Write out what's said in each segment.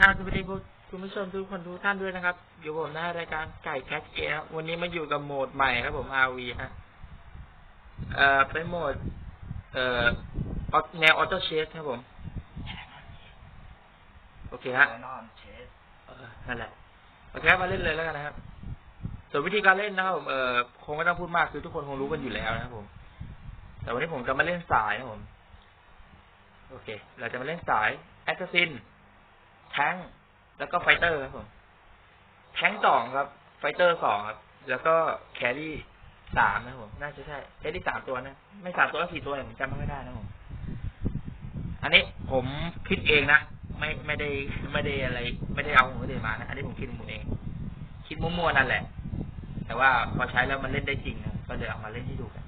อ่าสวัสดีคุณคุณผู้ชมทุกคนทุกท่านด้วยนะครับ อยู่ผมนะรายการไก่แคสเกมครับวันนี้มาอยู่กับโหมดใหม่ครับผม RV ฮะ เอ่อ เป็นโหมด เอ่อแนวออโต้เชสครับผม โอเคฮะนอนเชสนั่นแหละ โอเคมาเล่นเลยแล้วกันนะครับ ส่วนวิธีการเล่นนะครับผม เอ่อ คงไม่ต้องพูดมากคือทุกคนคงรู้กันอยู่แล้วนะครับผม แต่วันนี้ผมจะมาเล่นสายนะครับผม โอเค เราจะมาเล่นสายแอสซัสซิน งค์แล้วก็ไฟเตอร์ครับผมแทงสองครับ ไฟเตอร์สองครับ แล้วก็แครี่สามนะครับผมน่าจะใช่แครี่สามตัวนะ ไม่สามตัวก็สี่ตัวผมจำไม่ได้นะผมอันนี้ผมคิดเองนะไม่ไม่ได้ไม่ได้อะไร ไม่ได้เอาของคนอื่นมานะ อันนี้ผมคิดของผมเอง คิดมั่วๆนั่นแหละ แต่ว่าพอใช้แล้วมันเล่นได้จริงนะก็เลยเอามาเล่นให้ดูกัน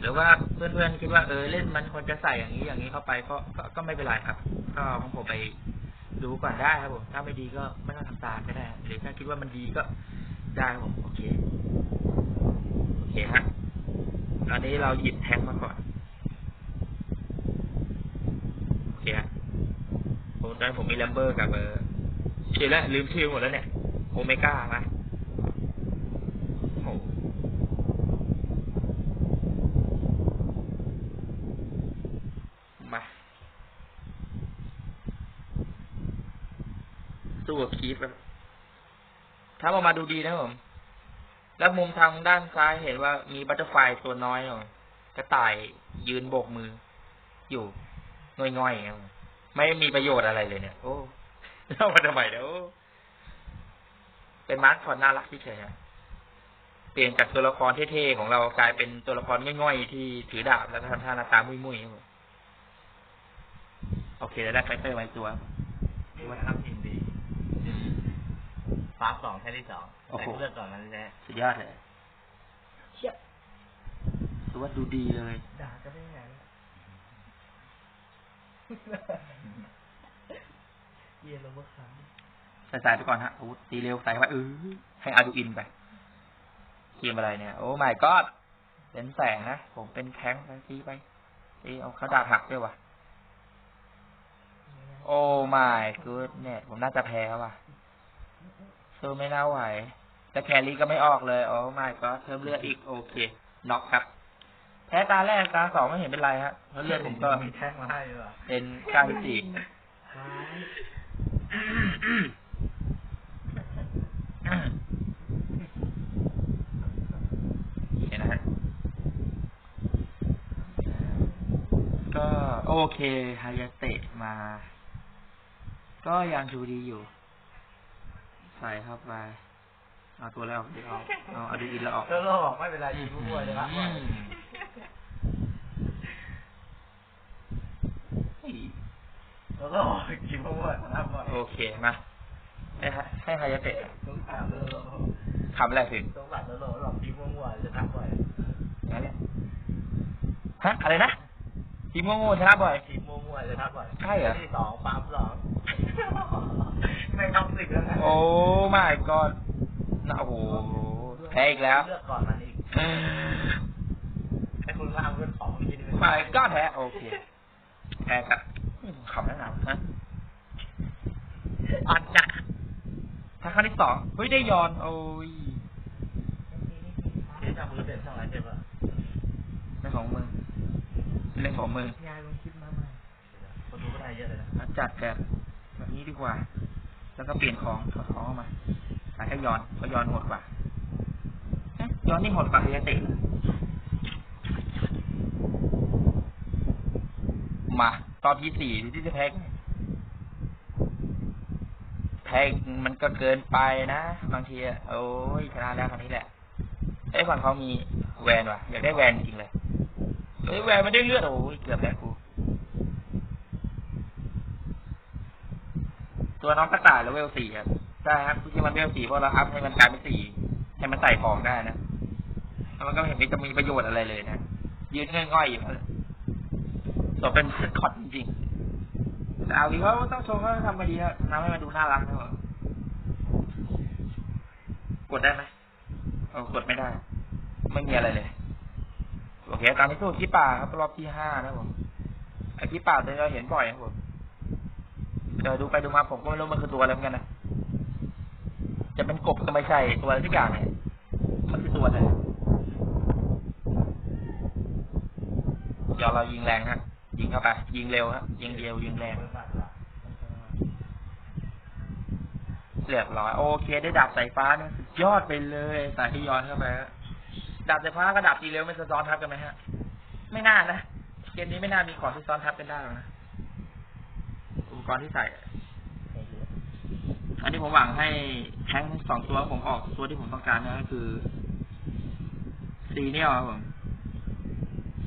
หรือว่าเพื่อนๆคิดว่าเออเล่นมันควรจะใส่อย่างนี้อย่างนี้เข้าไปก็ก็ไม่เป็นไรครับ ก็ของผมไปดูก่อนได้ครับผมถ้าไม่ดีก็ไม่ต้องทำตามก็ได้ หรือถ้าคิดว่ามันดีก็ได้ครับผมโอเคโอเคฮะตอนนี้เราหยิบแทงค์มาก่อนโอเคฮะผมตอนนนผมมีแลมเบอร์กับเออชื่อแล้วลืมชื่อหมดแล้วเนี่ยโอเมก้ามาโอ้โห มาสู้กับ คีฟครับถ้าออกมาดูดีนะครับผมแล้วมุมทางด้านซ้ายเห็นว่ามีบัตเตอร์ไฟลายตัวน้อยครับผมกระต่ายยืนโบกมือ อยู่ง่อยๆครับผมไม่มีประโยชน์อะไรเลยเนี่ย โอ้เล่ามาทำไมเนี่ยโอ้เป็นมาร์คคอนน่ารักที่เฉยๆเปลี่ยนจากตัวละครเท่ๆของเรากลายเป็นตัวละครง่อยๆที่ถือดาบแล้วก็ทำท่าหน้าตามุ้ยๆครับผมโอเคแล้วได้ไฟเตอร์ไว้ตัวนี่ว่าทำทีมดี ฟาสสองแค่ที่สองโอ้แต่โหเลือกก่อนนั้นแน่สุดยอดเลยเชี่ยถือว่าดูดีเลย ด่าจะไม่ไงเย็นลงเมื่อครั้งใส่สายไปก่อนฮะอาวุธตีเร็วใส่เข้าไปเออให้อาดูอินไปเกมอะไรเนี่ย โอ้ my god เป็นแสงนะ ผมเป็นแข้งไปตีไปตีเอาเขาดาบหักด้วยวะโอ้ my good เนี่ยผมน่าจะแพ้ว่ะ สู้ไม่น่าไหว แต่แครี่ก็ไม่ออกเลย โอ้ my god เพิ่มเลือดอีก โอเค น็อกครับ แพ้ตาแรกตาสองไม่เห็นเป็นไรฮะเพราะเลือดผมก็มีแท่งมาให้ด้วยเป็นเก้าสิบสี่ท้ายเห็นนะฮะ ก็โอเคฮายาเตะมา ก็ยังดูดีอยู่ ใส่เข้าไป เอาตัวแล้วเดี๋ยวเอาเอาเอาดูอินแล้วออก แล้วเราบอกไม่เป็นไรยิงมั่วๆเลยละอืมเฮ้ยแล้วก็บอกยิงมั่วๆนะบ่อยโอเคมาให้ฮะให้ฮายาเตะสงสารแล้วเราทำอะไรถึงสงสารแล้วเราหลอกยิงมั่วๆจะทำบ่อยงั้นเนี่ยฮะอะไรนะทีมโง่ๆชนะบ่อย ยิงมั่วๆจะทำบ่อยใช่เหรอ ที่สองปั๊มสอง ไม่ทำสิกแล้วนะโอ้ my god นะโอ้โหแพ้อีกแล้วเลือกก่อนมันอีกให้คุณล่างเรื่องของที่นี่ไม่ก็แพ้โอเคแพ้ครับขำแน่นอนฮะอ่อนจัดถ้าครั้งที่สองเฮ้ยได้ยอนโอ้ยที่จำมือเสร็จช่องไหนเจ็บอะเรื่องของมึงเรื่องของมึงยายลองคิดมาใหม่คนดูก็ได้เยอะเลยนะมาจัดแบบแบบนี้ดีกว่า แล้วก็เปลี่ยนของถอดของออกมาใส่แค่ยอนเพราะยอนโหดกว่าเอ๊ะยอนนี่โหดกว่าเฮียเตะมาตอนที่สี่ดูที่จะแพ้ไงแพ้มันก็เกินไปนะบางทีอะโอ้ยชนะแล้วคราวนี้แหละไอ้ยฝั่งเขามีแวนว่ะอยากได้แวนจริงเลยเฮ้ยแวนไม่ได้เลือดโอ้ยเกือบแล้วกู ตัวน้องกระต่ายแล้วเวลสี่ครับใช่ครับที่มันเวลสี่เพราะเราอัพให้มันกลายเป็นสี่ให้มันใส่ของได้นะแล้วมันก็เห็นไมีจะมีประโยชน์อะไรเลยนะยืนง่อยๆอยู่นั่นแหละตัวเป็นสกอตจริงๆแต่เอาดีเขาต้องชมเขาทำมาดีครับทำให้มันดูน่ารักนะครับกดได้ไหมเออกดไม่ได้ ไม่มีอะไรเลย โอเค ตามที่สู้ขี้ป่าครับรอบที่ห้านะครับผมไอ้ขี้ป่าตัวนี้เราเห็นบ่อยครับผม เดี๋ยวดูไปดูมาผมก็ไม่รู้มันคือตัวอะไรเหมือนกันนะจะเป็นกบก็ไม่ใช่ตัวอะไรทุกอย่างเนี่ยมันคือตัวอะไรเดี๋ยวเรายิงแรงฮะยิงเข้าไปยิงเร็วฮะยิงเร็วยิงแรงเรียบร้อยโอเค ได้ดาบสายฟ้าเนี่ยสุดยอดไปเลยสายที่ย้อนเข้าไปดาบสายฟ้ากับดาบตีเร็วไม่ซ้อนทับกันไหมฮะ ไม่น่านะเกมนี้ไม่น่ามีของที่ซ้อนทับกันได้หรอกนะ กรณ์ที่ใส่ อันนี้ผมหวังให้แท้งสองตัวผมออกตัวที่ผมต้องการนะก็คือซีเนียลครับผม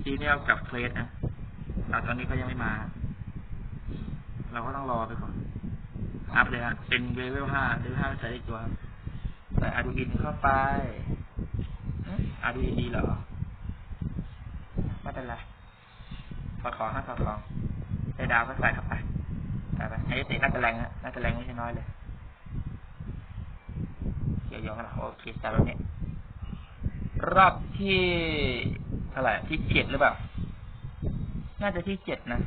ซีเนียลกับเคลสนะแต่ตอนนี้เขายังไม่มา เราก็ต้องรอไปก่อนอัพเลยฮะเป็นเลเวลห้าเลเวลห้าใส่ได้ตัวใส่อาดูอินเข้าไปอาดูอินดีเหรอไม่เป็นไรถอดของฮะถอดของใส่ดาวก็ใส่เข้าไป ไปไอ้เตะน่าจะแรงฮะน่าจะแรงไม่ใช่น้อยเลยเดี๋ยวๆกันะโอเคใส่แบบนี้รอบที่เท่าไหร่ที่เจ็ดหรือเปล่า น่าจะที่เจ็ดนะ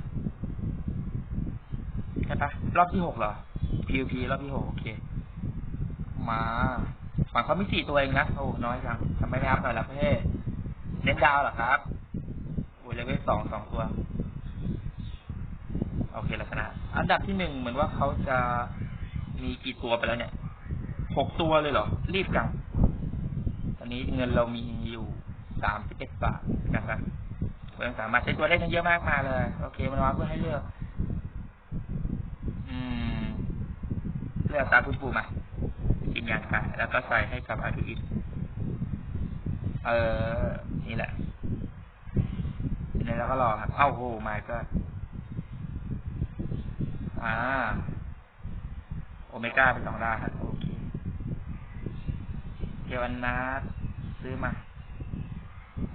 ใช่ปะรอบที่หกเหรอ PVP รอบที่หกโอเค มาฝังเขามีสี่ตัวเองนะโอ้น้อยจังทำไมไม่อัพหน่อยละเพ่เน้นดาวเหรอครับโอ้ยเลเวลสองสองตัว โอเคลักษณะ อันดับที่หนึ่งเหมือนว่าเขาจะมีกี่ตัวไปแล้วเนี่ยหกตัวเลยเหรอ รีบจังตอนนี้เงินเรามีอยู่สามสิบเอ็ดบาทนะครับเราสามารถใช้ตัวได้ทั้งเยอะมากมาเลย โอเค มันวางเพื่อให้เลือก อืม เลือกตามคุณปู่มากินยางค่ะแล้วก็ใส่ให้กับอาดูอินเออนี่แหละทีนี้เราก็รอครับ เอ้าโหมาก็ อ่า โอเมก้าเป็นสองดาวครับโอเคเกวันนาซื้อมา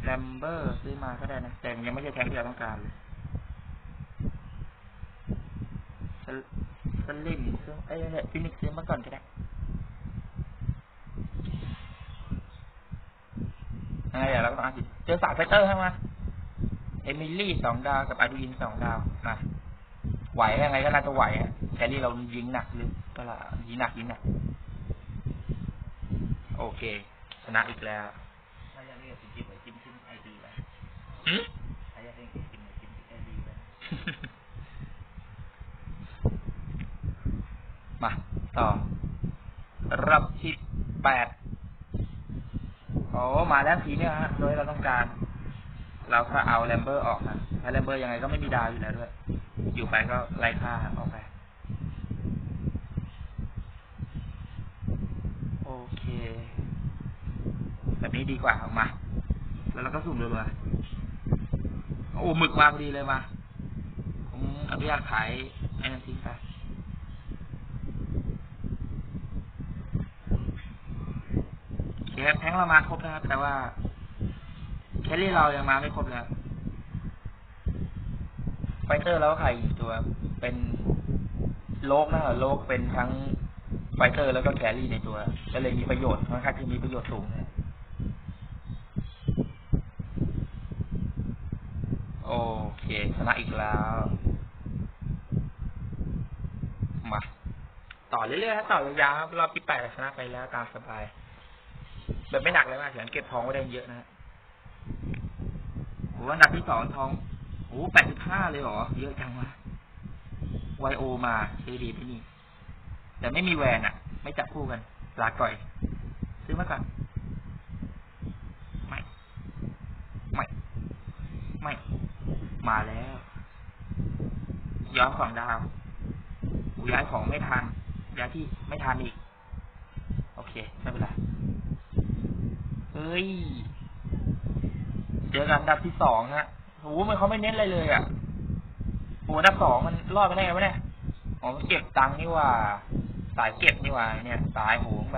แลมเบอร์ซื้อมาก็ได้นะ แต่ยังไม่ใช่แท้งที่เราต้องการเลยสลสลิมซื้อเอ้ยฟินิกซื้อมาก่อนก็ได้อะไรเดี๋ยวเราก็ต้องอ่านสิเจอสามไฟเตอร์ใช่ไหมเอมิลี่สองดาวกับอาดูอินสองดาวมา ไหวยังไงก็น่าจะไหวอะแครี่เรายิงหนักหรือก็ละยิงหนักยิงหนัก โอเค ชนะอีกแล้วถ้าอยากเรียกจิ้มไว้จิ้มจิ้มไอดีไปหืมถ้าอยากเรียกจิ้มไว้จิ้มจิ้มไอดีไปมาต่อรอบที่แปดโอ้มาแล้วสีเนี่ยฮะ โดยเราต้องการ เราก็เอาแลมเบอร์ออกนะถ้าแลมเบอร์ยังไงก็ไม่มีดาวอยู่แล้วด้วย อยู่ไปก็ไล่ค่าออกไป โอเค แบบนี้ดีกว่าออกมา แล้วเราก็สุ่มเลยมาโอ้หมึกมาพอดีเลยมา ผมอนุญาตขายไอ้นั่นทิ้งไปเคแทงเรามาครบแล้วครับแต่ว่า แคลรี่เรายังมาไม่ครบแล้วไฟเตอร์แล้วไข่อีกตัวเป็นโลกนะโลกเป็นทั้งไฟเตอร์แล้วก็แคลรี่ในตัวก็เลยมีประโยชน์ค่อนข้างที่มีประโยชน์สูงนะโอเคชนะอีกแล้วมาต่อเรื่อยๆครับต่อยาวๆครับรอบที่แปดชนะไปแล้วตามสบายแบบไม่หนักเลยมากเสียงเก็บทองไว้ได้เยอะนะฮะ โอ้อันดับที่สองทองโอ้แปดสิบห้าเลยเหรอ เยอะจังวะไวโอมาซื้อดีที่นี่ แต่ไม่มีแวนอะ ไม่จับคู่กันลาก่อย ซื้อมาก่อนไม่ ไม่ ไม่ มาแล้ว ย้อนของดาวย้ายของไม่ทันย้ายที่ไม่ทันอีก โอเค ไม่เป็นไร เฮ้ย เจอกันดับที่สองฮะโอ้โหมันเขาไม่เน้นอะไรเลยอะโหอันดับสองมันรอดไปได้ไงวะเนี่ยอ๋อมันเก็บตังค์นี่ว่า สายเก็บนี่ว่าเนี่ย สายหงไป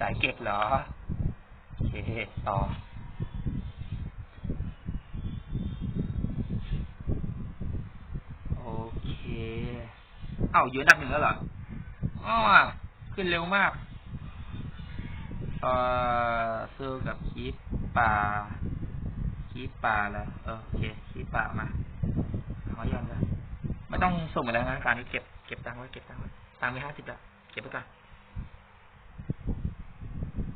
สายเก็บเหรอโอเคต่อโอเคเอ้าอยู่อันดับหนึ่งแล้วเหรออ๋อขึ้นเร็วมาก เอ่อซื้อกับคีปป่า คีปป่าแล้วเออโอเคคีปป่ามาขอย้อนลยไม่ต้องส่งไปแล้วนะการนี้เก็บเก็บตังค์ไว้เก็บตังค์ไว้ตังค์ไปห้าสิบแล้วเก็บไว้ก่อน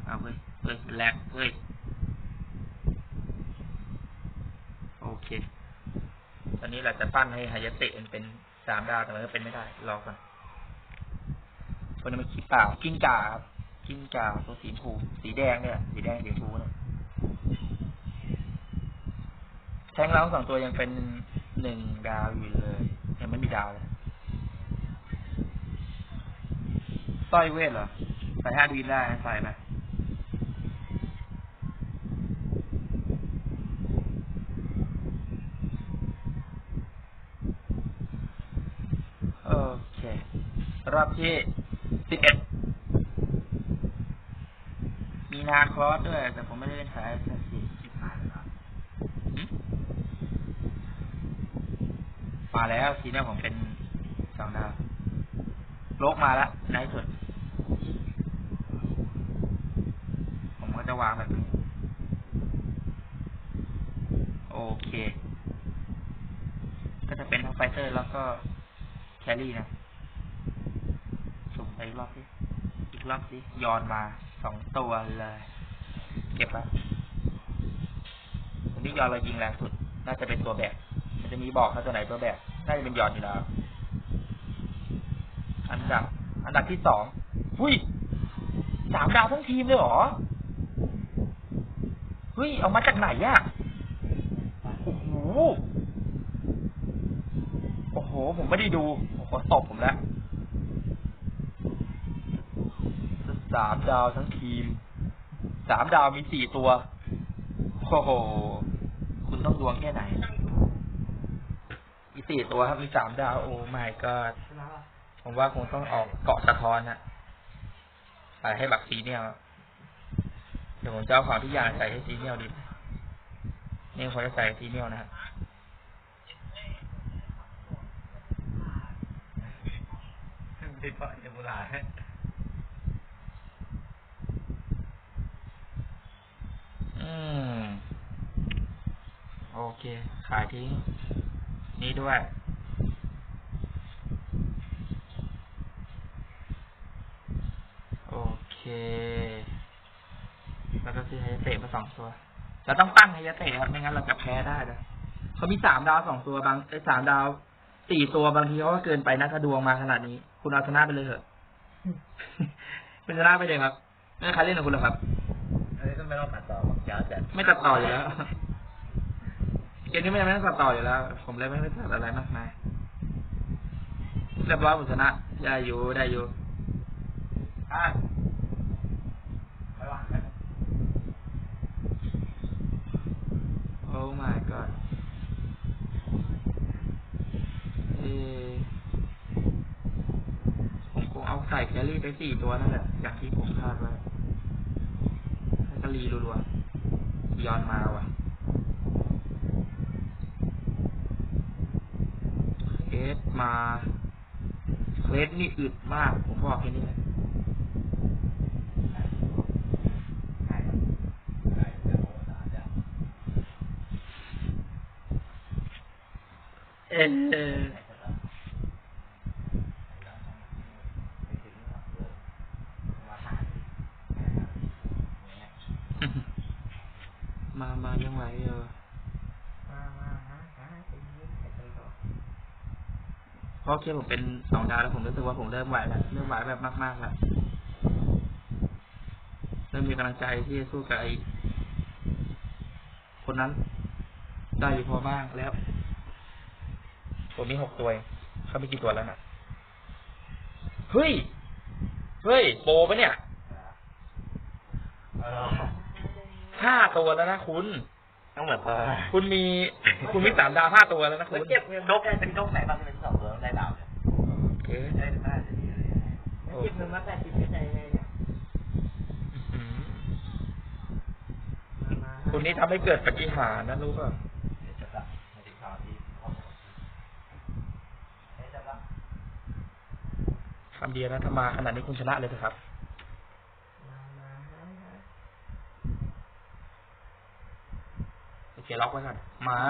เอาเฮ้ยเฮ้ยแลกเฮ้ยโอเค ตอนนี้เราจะปั้นให้ฮายาเตะเป็นสามดาวแต่มันก็เป็นไม่ได้รอก่อนคนนี้มันคิดเปล่ากิ้งก่าครับกิ้งก่าตัวสีชมพูสีแดงเนี่ยสีแดงสีชมพูเนี่ย แทงเราสองตัวยังเป็นหนึ่งดาวอยู่เลยยังไม่มีดาวเลยสร้อยเวทเหรอใส่ห้าดีนได้ใส่ไปโอเค รอบที่สิบเอ็ดมีนาครอสด้วย แต่ผมไม่ได้เล่นขายสักที ชิบหายเลยครับ หึ มาแล้วทีนี้ผมเป็นสองดาวโลกมาแล้วในสุด ผมก็จะวางแบบนี้ โอเค ก็จะเป็นทั้งไฟเตอร์แล้วก็แครี่นะสุ่มไปอีกรอบสิอีกรอบสิย้อนมาสองตัวเลย เก็บละวันนี้ย้อนเรายิงแรงสุด น่าจะเป็นตัวแบก มันจะมีบอกเขาตัวไหนตัวแบกน่าจะเป็นยอนอยู่แล้วอันดับ อันดับที่สองหุ้ยสามดาวทั้งทีมเลยเหรอเฮ้ยเอามาจากไหนอะโอ้โหโอ้โห ผมไม่ได้ดูโอ้โหตบผมแล้วสามดาวทั้งทีม สามดาวมีสี่ตัว โอ้โห คุณต้องดวงแค่ไหน สี่ตัวครับมีสามดาวโอ้ไม่ก็ชนะละผมว่าคงต้องออกเกาะสะท้อนนะใส่ให้บักซีเนียลเดี๋ยวผมจะเอาของทุกอย่างใส่ให้ซีเนียลดินี่ผมจะใส่ซีเนียลนะฮะติดเพราะเอมูลาอืม โอเค ขายทิ้ง นี่ด้วย โอเค แล้วก็ซื้อไฮยาเตะมาสองตัวเราต้องตั้งไฮยาเตะครับไม่งั้นเราจะแพ้ได้เลยเขามีสามดาวสองตัวบางไอ้สามดาวสี่ตัวบางทีเขาก็เกินไปนะถ้าดวงมาขนาดนี้ คุณเอาชนะไปเลยเถอะเป็นชนะไปเลยครับไม่มีใครเล่นกับคุณหรอกครับอันนี้ก็ไม่ต้องตัดต่อหรอกยาวจัดไม่ตัดต่ออยู่แล้วเก มนี้ไม่ไม่ต้องตัดต่ออยู่แล้ว ผมเลยไม่ได้ตัดอะไรมากมายเรียบร้อยผมชนะได้อยู่ได้อยู่อะไปวางไปโอ้ my god เออผมคงเอาใส่แครี่ไปสี่ตัวนั่นแหละ อย่างที่ผมคาดไว้แล้วก็รีรัวๆย้อนมาว่ะเคส มาเคสนี่อึดมาก ผมบอกแค่นี้แหละเออมา มายังไหวเออมามาหาหาไปยืนไปก่อน เพราะแค่ผมเป็นสองดาวแล้วผมรู้สึกว่าผมเริ่มไหวแล้ว เริ่มไหวแบบมากๆแล้วเริ่มมีกำลังใจที่จะสู้กับไอ้คนนั้น ได้อยู่พอบ้างแล้ว ผมมีหกตัวเองเขามีกี่ตัวแล้วน่ะ เฮ้ย เฮ้ย โปรปะเนี่ยเออห้าตัวแล้วนะคุณต้องเหมือนเพิ่มคุณมี คุณมีสามดาวห้าตัวแล้วนะคุคุณณเก็บเงินนกได้เป็นนกไหนบ้างที่เป็นสองตัวได้ดาวเนี่ย โอเค ได้ได้จะดีเลย โอ้เก็บเงินมาแปดสิบไม่ได้เลยเนี่ยอืมมามาคุณนี่ทำให้เกิดปฏิหารย์นะรู้ป่ะเดี๋ยวจะกลับมาติดข่าวที่ห้องเดี๋ยวจะกลับคำเดียวนะถ้ามาขนาดนี้คุณชนะเลยเถอะครับมามาหาหาโอเคล็อกไว้ก่อนมา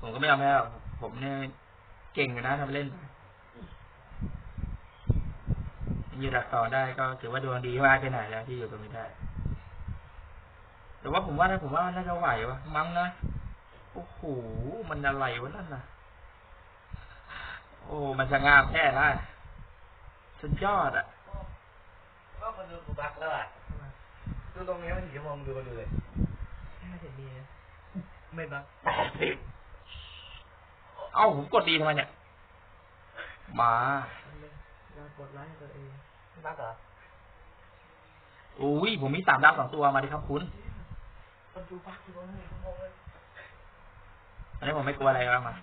ผมก็ไม่ยอมแพ้หรอกผมเนี่ยเก่งอยู่นะทำเล่นอ ยู่ดักต่อได้ก็ถือว่าดวงดีมากแค่ไหนแล้วที่อยู่ตรงนี้ได้ แต่ว่าผมว่านะผมว่าน่าจะไหววะมั้งนะโอ้โหมันอะไรวะนั่นน่ะ โอ้มันจะงามแท้ได้สุดยอดอะก็คนดูกูบักแล้วอะดูตรงนี้มันถึงจะมองดูกันดูเลยไม่เห็นมีนะไม่บักเอ้าผมกดดีทำไมเนี่ย มามันเลยเรากดไลค์ให้ตัวเอง บักเหรออุ้ยผมมีสามดาวสองตัวมาดิครับคุณคนดูบักอยู่ตรงนี้งงเลยอันนี้ผมไม่กลัวอะไรแล้วมา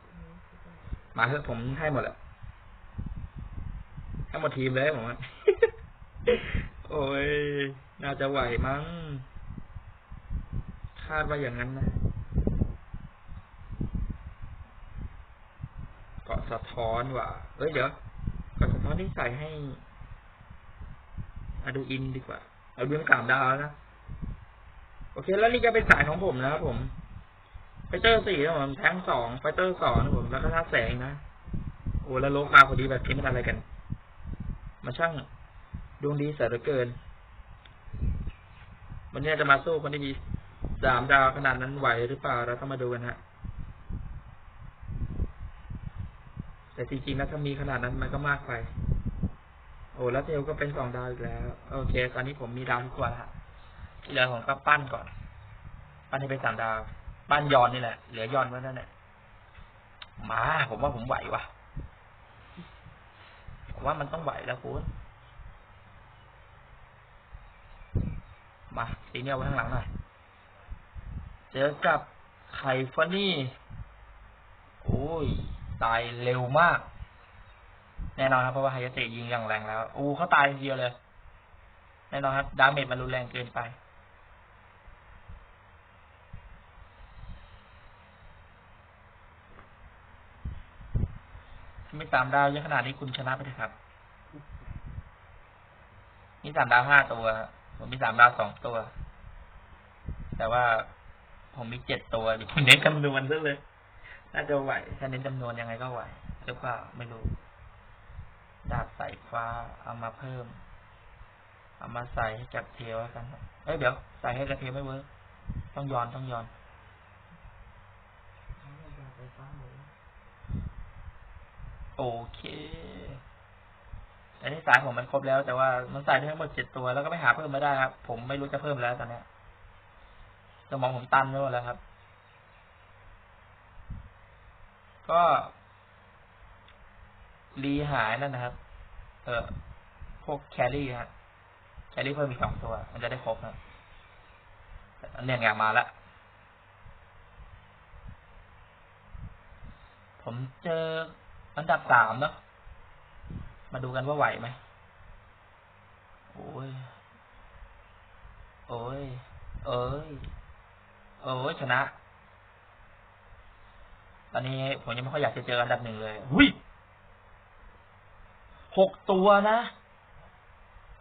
มาเถอะผมให้หมดแหละให้หมดทีมเลยผมว่าโอ้ย น่าจะไหวมั้ง คาดว่าอย่างนั้นนะ เกาะสะท้อนว่ะ เอ้ยเดี๋ยวเกาะสะท้อนที่ใส่ให้ อะดูอินดีกว่า เอาดูสามดาวแล้วนะ โอเค แล้วนี่ก็เป็นสายของผมนะครับผม ไฟเตอร์สี่นะผม แทงสอง ไฟเตอร์สองนะผม แล้วก็ท่าแสงนะ โอ้แล้วโลกมาพอดีแบบนี้มันอะไรกัน มาช่างดวงดีเสียเหลือเกิน วันนี้จะมาสู้คนที่มีสามดาวขนาดนั้นไหวหรือเปล่า เราต้องมาดูกันฮะแต่จริงๆแล้วถ้ามีขนาดนั้นมันก็มากไป อ้แล้วเทลก็เป็นสองดาวอีกแล้ว โอเค ตอนนี้ผมมีดาวทุกตัวแล้วฮะเหลือผมก็ปั้นก่อน ปั้นให้เป็นสามดาว ปั้นยอนนี่แหละ เหลือยอนไว้นั่นแหละมา ผมว่าผมไหววะผมว่ามันต้องไหวแล้วคุณมาซีเนียไว้ข้างหลังหน่อย เจอกับไข่ฟานี่ โอ้ย ตายเร็วมาก แน่นอนครับเพราะว่าไฮยาเตะยิงอย่างแรงแล้วอู้เขาตายทีเดียวเลย แน่นอนครับ ดาเมจมันรุนแรงเกินไปไมีสามดาวเยอะขนาดนี้คุณชนะไปเลยครับ มีสามดาวห้าตัว ผมมีสามดาวสองตัว แต่ว่าผมมีเจ็ดตัวอยู่ผมเน้นจำนวนซะเลย น่าจะไหว ถ้าเน้นจำนวนยังไงก็ไหวหรือเปล่าไม่รู้ ดาบสายฟ้าเอามาเพิ่ม เอามาใส่ให้กับเทลแล้วกันครับเอ้ยเดี๋ยวใส่ให้กับเทลไม่เวิร์กต้องย้อนต้องย้อนเอาเงินจากไฟฟ้าหมูโอเคอันนี้สายผมมันครบแล้ว แต่ว่ามันใส่ได้ทั้งหมดเจ็ดตัวแล้วก็ไปหาเพิ่มไม่ได้ครับ ผมไม่รู้จะเพิ่มแล้วตอนเนี้ยสมองผมตันไปหมดแล้วครับ ก็ รีหายนั่นนะครับ เออพวกแครี่ฮะแครี่เพิ่มอีกสองตัว มันจะได้ครบนะอันเนี้ยไงมาแล้วผมเจออันดับสามเนาะมาดูกันว่าไหวไหมโอ้ย โอ้ย เอ้ย โอ้ยชนะ ตอนนี้ผมยังไม่ค่อยอยากจะเจออันดับหนึ่งเลยหุย หกตัวนะ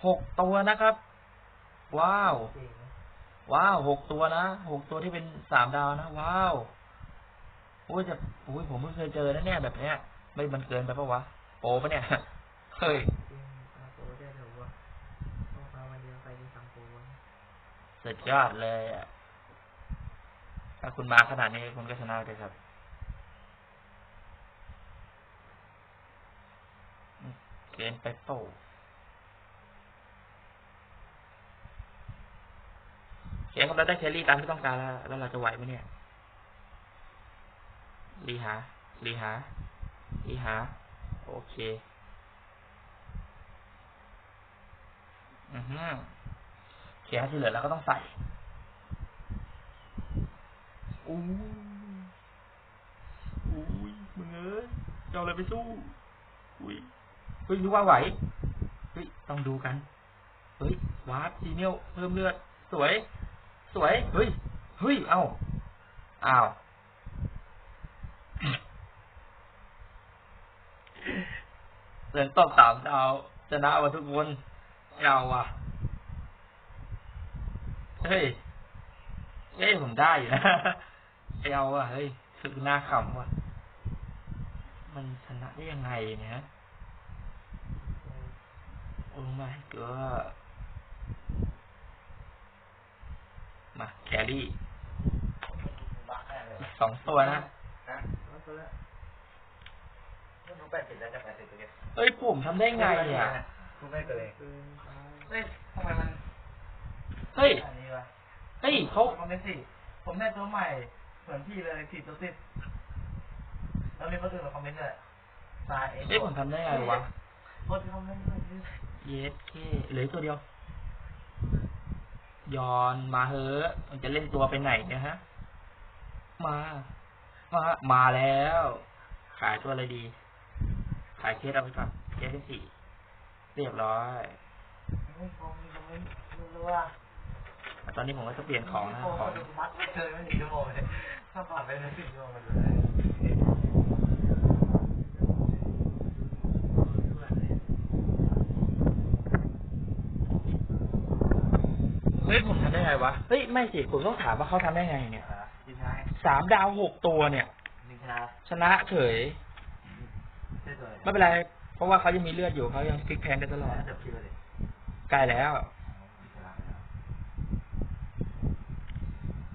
หกตัวนะครับ ว้าวเก่งนะว้าวหกตัวนะ หกตัวที่เป็นสามดาวนะ ว้าว โอ้ยจะโอ้ยผมเพิ่งเคยเจอนะเนี่ยแบบเนี้ย ไม่มันเกินไปปะวะ โปปะเนี่ย เฮ้ยจริงอาโปได้หรือว่าต้องมาวันเดียวไปดีสังโปวะสุดยอดเลยอะถ้าคุณมาขนาดนี้คุณก็ชนะเลยครับ เกินไปเปล่าโอเครับเราได้แคลรี่ตามที่ต้องการแล้ว แล้วเราจะไหวไหมเนี่ยรีหารีหารีหา โอเค อือฮึเคครับที่เหลือเราก็ต้องใส่อู้อุ้ยมึงเอ้ยจะเอาอะไรไปสู้อุ้ย เฮ้ยรู้ว่าไหวเฮ้ยต้องดูกันเฮ้ยวาร์ปซีเนียลเพิ่มเลือด สวย สวยเฮ้ยเฮ้ยเอ้าอ้าวเดินตบสามดาวชนะมาทุกคนเอาว่ะเฮ้ยเอ้ยผมได้อยู่นะเอาว่ะเฮ้ยสึกหน้าขำว่ะมมันชนะได้ยังไงเนี่ย โอ้ไม่ก็มาแครี่บ้าแน่เลยสองตัวนะนะแล้วตัวละไม่รู้แปดสิบแล้วจะแปดสิบตัวเดียวเอ้ยผมทำได้ไงเนี่ยกูไม่เกินเกินไปเฮ้ยทำไมมัน เฮ้ยอันนี้วะเฮ้ยเขาคอมเมนต์สิผมได้ตัวใหม่ เหมือนพี่เลยสี่ตัวสิบแล้วมีคนอื่นมาคอมเมนต์ด้วยตายเองเอ้ยผมทำได้ไงวะ คนคอมเมนต์ด้วยเยสเคเหลือตัวเดียวยอนมาเฮอะมันจะเล่นตัวไปไหนเนี่ยฮะ มา มา มาแล้ว ขายตัวอะไรดี ขายเคสเอาไปก่อนเคสที่สี่เรียบร้อยตอนนี้ผมก็จะเปลี่ยนของนะของมัดไม่เคยไม่ถึงชั่วโมงเลยถ้าผ่านไปไม่ถึงชั่วโมงมันเลย เฮ้ยผมทำได้ไงวะ เฮ้ยไม่สิผมต้องถามว่าเขาทำได้ไงเนี่ยดิชายสามดาวหกตัวเนี่ยดิชายชนะเฉยใช่ตัวไม่เป็นไร เพราะว่าเขายังมีเลือดอยู่เขายังพลิกแพลงได้ตลอดจะคิวเลยใกล้แล้ว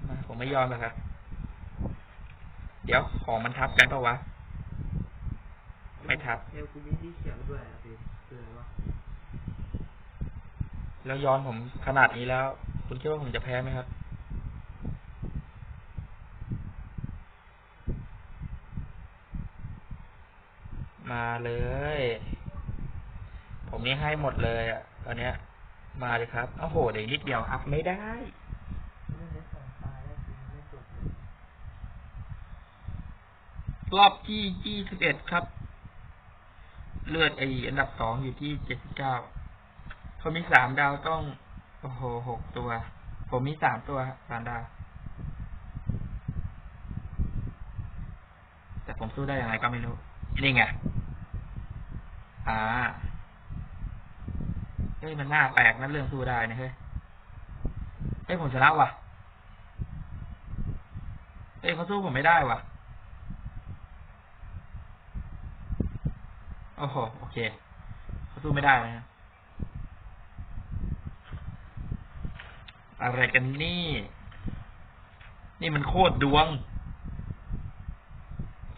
มาผมไม่ยอมหรอกครับ เดี๋ยวของมันทับกันปะวะ ไม่ทับเอลกูมีที่เขียวด้วยอะสิคืออะไรวะ แล้วย้อนผมขนาดนี้แล้ว คุณคิดว่าผมจะแพ้ไหมครับ มาเลย ผมนี่ให้หมดเลยอะตอนเนี้ย มาเลยครับโอ้โหเดี๋ยวนิดเดียวอัพไม่ได้รอบที่ยี่สิบเอ็ดครับ เลือดไออันดับสองอยู่ที่เจ็ดสิบเก้า เขามีสามดาวต้อง โอ้โหหกตัว ผมมีสามตัวสามดาว แต่ผมสู้ได้ยังไงก็ไม่รู้ นี่ไง อ่า เฮ้ย มันน่าแปลกนะเรื่องสู้ได้นะเฮ้ย เฮ้ย ผมชนะว่ะ เฮ้ยเขาสู้ผมไม่ได้ว่ะ โอ้โห โอเคเขาสู้ไม่ได้นะฮะ อะไรกันนี่ นี่มันโคตรดวง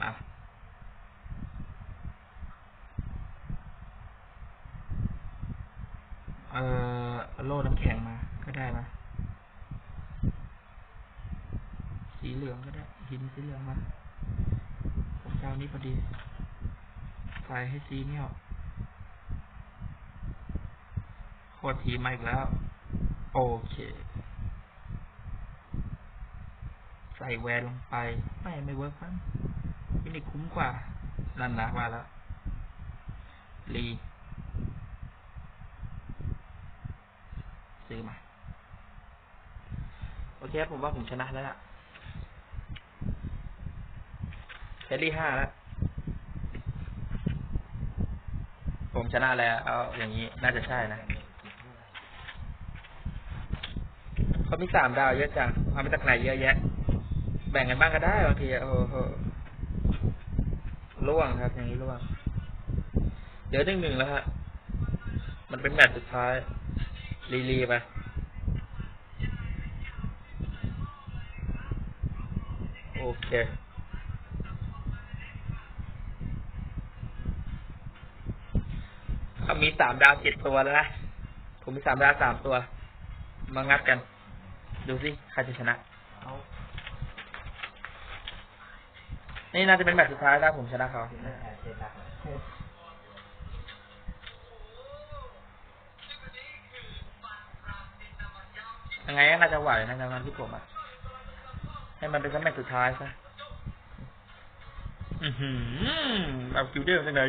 มาเออเอาโล่น้ำแข็งมา ก็ได้มา สีเหลืองก็ได้ หินสีเหลืองมาผมจะเอานี้พอดี ใส่ให้ซีเนี่ยโคตรทีมาอีกแล้ว โอเค ใส่แวนลงไป ไม่ไม่เวิร์กครับฟินิกคุ้มกว่านั่นนะมาแล้วรีซื้อมา โอเคครับผมว่าผมชนะแล้วล่ะแคลรี่ห้าแล้ว ผมชนะแล้ว เอาอย่างนี้น่าจะใช่นะเขามีสามดาวเยอะจังเอามาจากไหนเยอะแยะ แบ่งกันบ้างก็ได้บางทีโอ้โหล่วงครับ อย่างนี้ล่วง เดี๋ยวหนึ่งหนึ่งแล้วฮะ มันเป็นแมตช์สุดท้าย รีรีไปโอเคเขามีสามดาวเจ็ดตัวแล้วนะ ผมมีสามดาวสามตัว มางัดกัน ดูสิใครจะชนะ เอา นี่น่าจะเป็นแมตช์สุดท้ายถ้าผมชนะเขายังไงก็น่าจะไหวนะในวันที่ผมอะ ให้มันเป็นสักแมตช์สุดท้ายซะ อือหือเอาคิวเดอร์จากไหน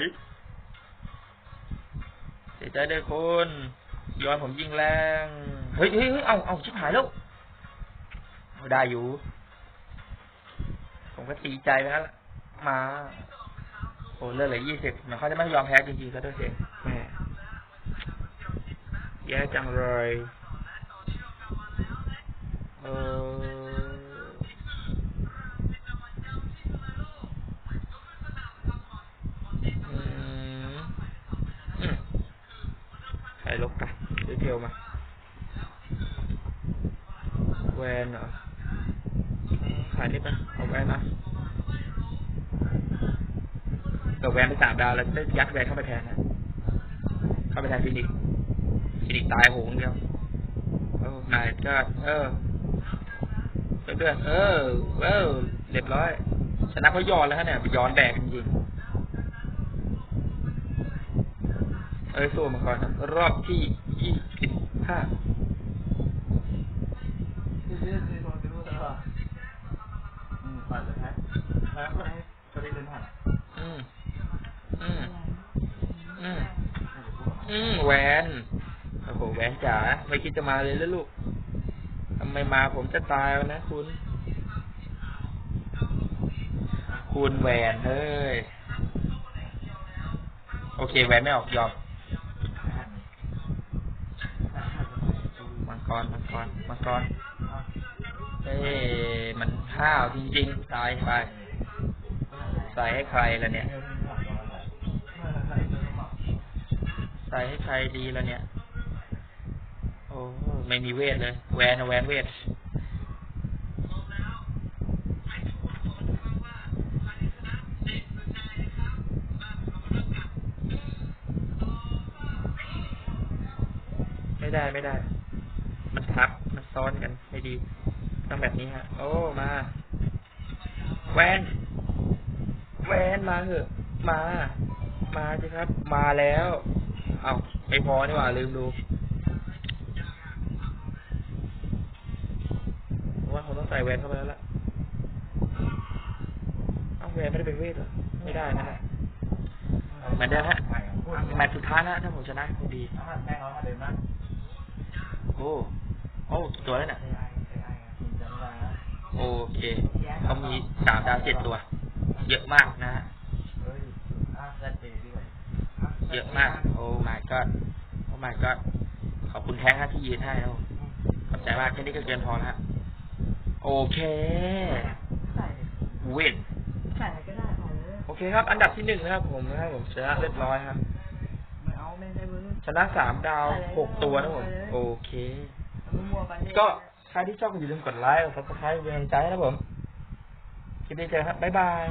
เสียใจด้วยคนย้อนผมยิงแรง เฮ้ยเฮ้ยเอาเอาชิบหายแล้ว ได้อยู่ ก็ตีใจไปแล้วมาโอ้เลือดเหลือยี่สิบเดี๋เขาจะไม่ยอมแพ้จริงๆก็ด้วยเสียแแย่จังเลยเออใครลกกันเดี๋ยวเดียวมาแวนเหรอ ขายนี่ปะเอาแวนนะเกิดแวนไปสามดาวแล้วจะยัดแวนเข้าไปแทนนะเข้าไปแทนฟินิกฟินิกตายโหงเดียวโอ้นายก็เออเพื่อนเออเออเรียบร้อยชนะเขาย้อนแล้วฮะเนี่ยย้อนแดกจริงเอ้ยสู้มาก่อนครับรอบที่ยี่สิบห้า ที่ที่ที่โดนที่รู้ใช่ป่ะอืมปัดเลยฮะแล้วก็ให้ก็ได้เดินผ่าน อืม อืม อืม อืมแหวนโอ้โหแหวนจ๋า ไม่คิดจะมาเลยแล้วลูกทำไมมาผมจะตายแล้วนะคุณ คุณแหวนเฮ้ย โอเคแหวนไม่ออกยอมมังกรมังกรมังกรเอ้ยมันข้าวจริงๆ ตายไป ใส่ให้ใครล่ะเนี่ย ใส่ให้ใครดีล้วเนี่ย อ้ไม่มีเวทเลย แวนอะแวนเวทไม่ได้ไม่ได้ มันทับ มันซ้อนกันไม่ดี ต้องแบบนี้ฮะ โอ้ มา แวน แวนมาเถอะ มา มาสิครับ มาแล้ว เอาไม่พอนี่หว่าลืมดู ใส่แวนเข้าไปแล้วล่ะเอาแวนไม่ได้เป็นเวทเหรอไม่ได้นะฮะเหมือนเดิมฮะแมตช์สุดท้ายแล้วถ้าผมชนะคงดีอาหารแม่เขามาเดินนะโอ้โอ้ตัวแล้วน่ะไอ้ไอ้ไอ้ไอ้จำได้นะโอเคเขามีสามดาวเจ็ดตัว เยอะมากนะฮะเฮ้ยอะจัดเจดีกว่าเยอะมาก โอ้ my god โอ้ my god ขอบคุณแท้งฮะที่ยืนให้นะผมขอบใจมากแค่นี้ก็เกินพอแล้วฮะ โอเคใส่วินใส่ก็ได้เอาเลยโอเคครับ อันดับที่หนึ่งนะครับผมนะครับผมชนะเรียบร้อยครับ ไม่เอาไม่ได้มือชนะสามดาวหกตัวนะผมโอเค มั่วๆไปเลยก็ใครที่ชอบก็อย่าลืมกดไลค์กดซับสไครต์เป็นกำลังใจให้นะผมคลิปนี้เจอครับบ๊ายบาย